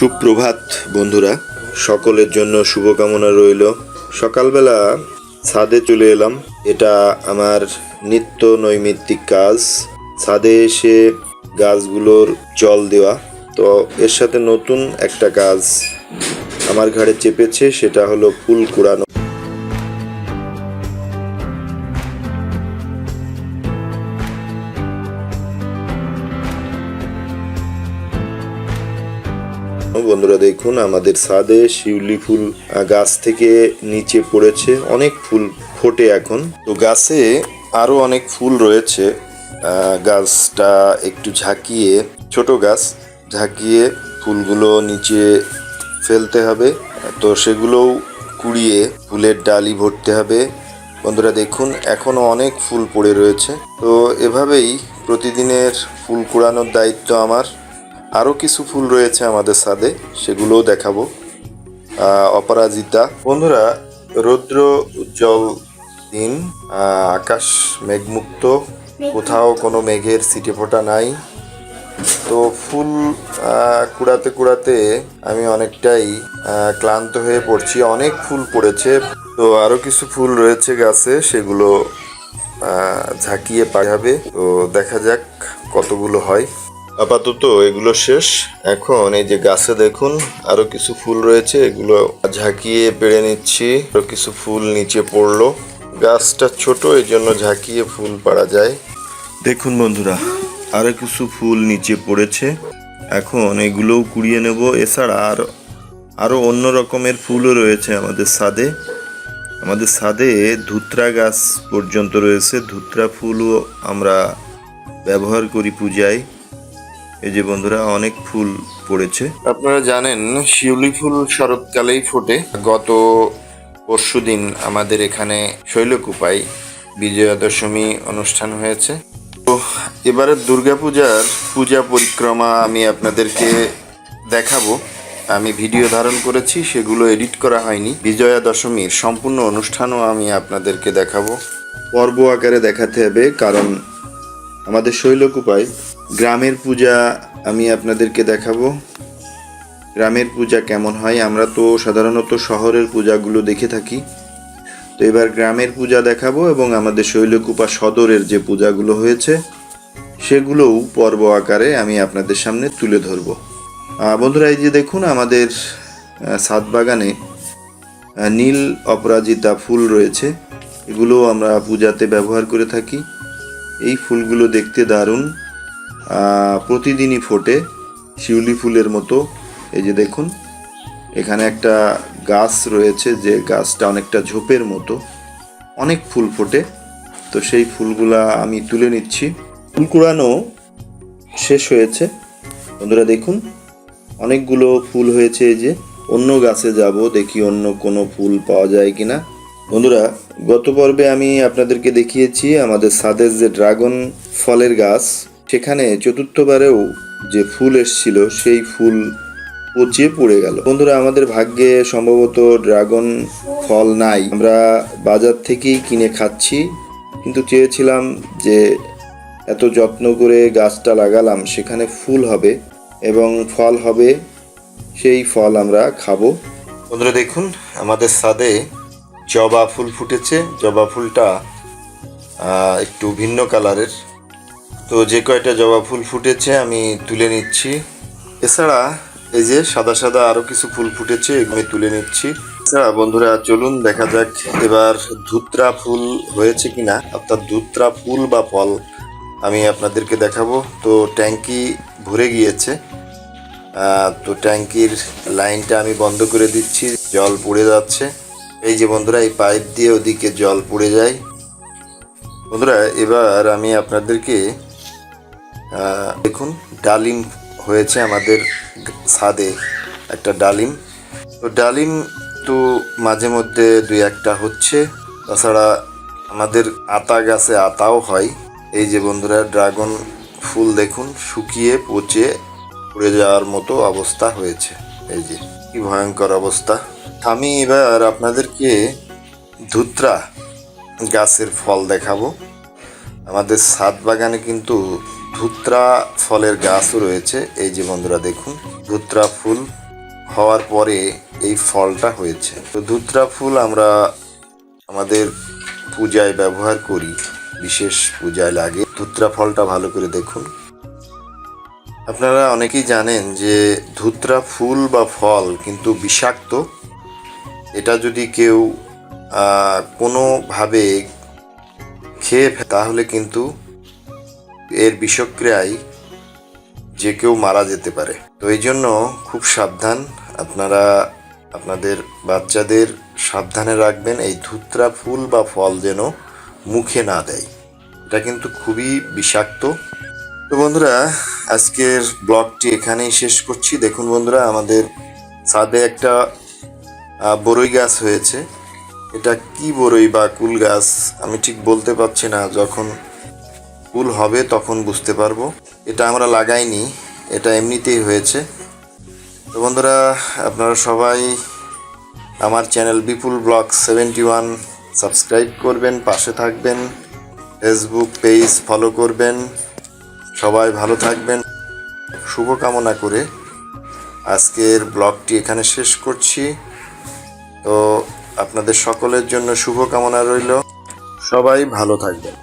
সুপ্রভাত, বন্ধুরা। সকলের জন্য শুভকামনা রইল। সকালবেলা ছাদে চলে এলাম। এটা আমার নিত্য নৈমিত্তিক কাজ। ছাদে এসে গাছগুলোর জল দেওয়া। তো এর সাথে নতুন একটা কাজ আমার ঘাড়ে চেপেছে, সেটা হলো ফুল কুড়ানো। বন্ধুরা দেখুন, আমাদের ছাদে শিউলি ফুল গাছ থেকে নিচে পড়েছে। অনেক ফুল ফোটে এখন। তো গাছে আরও অনেক ফুল রয়েছে। গাছটা একটু ঝাঁকিয়ে, ছোট গাছ, ঝাঁকিয়ে ফুলগুলো নিচে ফেলতে হবে। তো সেগুলোও কুড়িয়ে ফুলের ডালি ভরতে হবে। বন্ধুরা দেখুন, এখনও অনেক ফুল পড়ে রয়েছে। তো এভাবেই প্রতিদিনের ফুল কুড়ানোর দায়িত্ব আমার। আরও কিছু ফুল রয়েছে আমাদের ছাদে সেগুলোও দেখাবো। অপরাজিতা। বন্ধুরা রৌদ্র উজ্জ্বল দিন আকাশ মেঘমুক্ত কোথাও কোনো মেঘের সিটে ফোটা নাই। তো ফুল কুড়াতে কুড়াতে আমি অনেকটাই ক্লান্ত হয়ে পড়ছি। অনেক ফুল পড়েছে। তো আরও কিছু ফুল রয়েছে গাছে সেগুলো ঝাঁকিয়ে পাঠাবে তো দেখা যাক কতগুলো হয়। আপাতত এগুলো শেষ। এখন এই যে গাছে দেখুন, আরও কিছু ফুল রয়েছে, এগুলো ঝাঁকিয়ে পেড়ে নিচ্ছি। আরও কিছু ফুল নিচে পড়ল। গাছটা ছোট, এই জন্য ঝাঁকিয়ে ফুল পাড়া যায়। দেখুন বন্ধুরা, আরও কিছু ফুল নিচে পড়েছে। এখন এগুলোও কুড়িয়ে নেব। এছাড়া আর আরও অন্য রকমের ফুলও রয়েছে আমাদের সাদে। আমাদের সাদে ধুত্রা গাছ পর্যন্ত রয়েছে। ধুত্রা ফুলও আমরা ব্যবহার করি পূজায়। এই যে বন্ধুরা, অনেক ফুল পড়েছে। আপনারা জানেন, শিউলি ফুল শরৎকালেই ফোটে। গত পরশুদিন আমাদের এখানে শৈলকুপায় বিজয়া দশমী অনুষ্ঠান হয়েছে। তো এবারের দুর্গাপূজার পূজা পরিক্রমা আমি আপনাদেরকে দেখাবো। আমি ভিডিও ধারণ করেছি, সেগুলো এডিট করা হয়নি। বিজয়া দশমীর সম্পূর্ণ অনুষ্ঠানও আমি আপনাদেরকে দেখাবো। পর্ব আকারে দেখাতে হবে, কারণ আমাদের শৈলকুপায় গ্রামের পূজা আমি আপনাদেরকে দেখাবো। গ্রামের পূজা কেমন হয়? আমরা তো সাধারণত শহরের পূজাগুলো দেখে থাকি। তো এবার গ্রামের পূজা দেখাবো এবং আমাদের শৈলকুপা সদরের যে পূজাগুলো হয়েছে, সেগুলোও পর্ব আকারে আমি আপনাদের সামনে তুলে ধরবো। বন্ধুরা, এই যে দেখুন, আমাদের ছাদ বাগানে নীল অপরাজিতা ফুল রয়েছে। এগুলো আমরা পূজাতে ব্যবহার করে থাকি। এই ফুলগুলো দেখতে দারুণ। প্রতিদিনই ফোটে শিউলি ফুলের মতো। এই যে দেখুন, এখানে একটা গাছ রয়েছে যে গাছটা অনেকটা ঝোপের মতো। অনেক ফুল ফোটে। তো সেই ফুলগুলা আমি তুলে নিচ্ছি। ফুল কুড়ানো শেষ হয়েছে। বন্ধুরা দেখুন, অনেকগুলো ফুল হয়েছে এই যে। অন্য গাছে যাব, দেখি অন্য কোনো ফুল পাওয়া যায় কিনা। বন্ধুরা, গত পর্বে আমি আপনাদেরকে দেখিয়েছি আমাদের ছাদের যে ড্রাগন ফলের গাছ, সেখানে চতুর্থবারেও যে ফুল এসছিল, সেই ফুল পচে পড়ে গেল। বন্ধুরা, আমাদের ভাগ্যে সম্ভবত ড্রাগন ফল নাই। আমরা বাজার থেকেই কিনে খাচ্ছি, কিন্তু চেয়েছিলাম যে এত যত্ন করে গাছটা লাগালাম, সেখানে ফুল হবে এবং ফল হবে, সেই ফল আমরা খাব। বন্ধুরা, দেখুন, আমাদের ছাদে জবা ফুল ফুটেছে। জবা ফুলটা একটু ভিন্ন কালারের। তো যে কয়টা জবা ফুল ফুটেছে আমি তুলে নিচ্ছি। এছাড়া এই যে সাদা সাদা আরও কিছু ফুল ফুটেছে আমি তুলে নিচ্ছি। এছাড়া বন্ধুরা, চলুন দেখা যাক এবার ধুত্রা ফুল হয়েছে কিনা। অর্থাৎ ধুত্রা ফুল বা ফল আমি আপনাদেরকে দেখাবো। তো ট্যাঙ্কি ভরে গিয়েছে। তো ট্যাঙ্কির লাইনটা আমি বন্ধ করে দিচ্ছি। জল পড়ে যাচ্ছে। এই যে বন্ধুরা, এই পাইপ দিয়ে ওদিকে জল পড়ে যায়। বন্ধুরা, এবার আমি আপনাদেরকে দেখুন, ডালিম হয়েছে আমাদের ছাদে একটা ডালিম। তো ডালিম তো মাঝে মধ্যে দুই একটা হচ্ছে। তাছাড়া আমাদের আতা গাছে আতাও হয়। এই যে বন্ধুরা, ড্রাগন ফুল দেখুন, শুকিয়ে, পচে, পড়ে যাওয়ার মতো অবস্থা হয়েছে। এই যে, কি ভয়ঙ্কর অবস্থা। আমি এবার আপনাদেরকে ধুত্রা গাছের ফল দেখাবো। আমাদের ছাদ বাগানে কিন্তু ধুত্রা ফলের গাছও রয়েছে। এই যে বন্ধুরা, দেখুন, ধুত্রা ফুল হওয়ার পরে এই ফলটা হয়েছে। তো ধুত্রা ফুল আমরা আমাদের পূজায় ব্যবহার করি, বিশেষ পূজায় লাগে। ধুত্রা ফলটা ভালো করে দেখুন। আপনারা অনেকেই জানেন যে ধুত্রা ফুল বা ফল কিন্তু বিষাক্ত। এটা যদি কেউ কোনোভাবে খেয়ে তাহলে কিন্তু এর বিষক্রিয়ায় যে কেউ মারা যেতে পারে। তো এই জন্য খুব সাবধান। আপনারা, আপনাদের বাচ্চাদের সাবধানে রাখবেন। এই ধুত্রা ফুল বা ফল যেন মুখে না দেয়। এটা কিন্তু খুবই বিষাক্ত। তো বন্ধুরা, আজকের ব্লগটি এখানেই শেষ করছি। দেখুন বন্ধুরা, আমাদের ছাদে একটা বড়ই গাছ হয়েছে। এটা কি বড়ই বা কুল গাছ? আমি ঠিক বলতে পারছি না। যখন কুল হবে তখন বুঝতে পারব। এটা আমরা লাগাইনি। এটা এমনিতেই হয়েছে। তো বন্ধুরা, আপনারা সবাই আমার channel Bipul blog seventy one subscribe করবেন, পাশে থাকবেন, ফেসবুক পেজ ফলো করবেন। সবাই ভালো থাকবেন। শুভকামনা করে আজকের ব্লগটি এখানে শেষ করছি। তো আপনাদের সকলের জন্য শুভকামনা রইল। সবাই ভালো থাকবেন।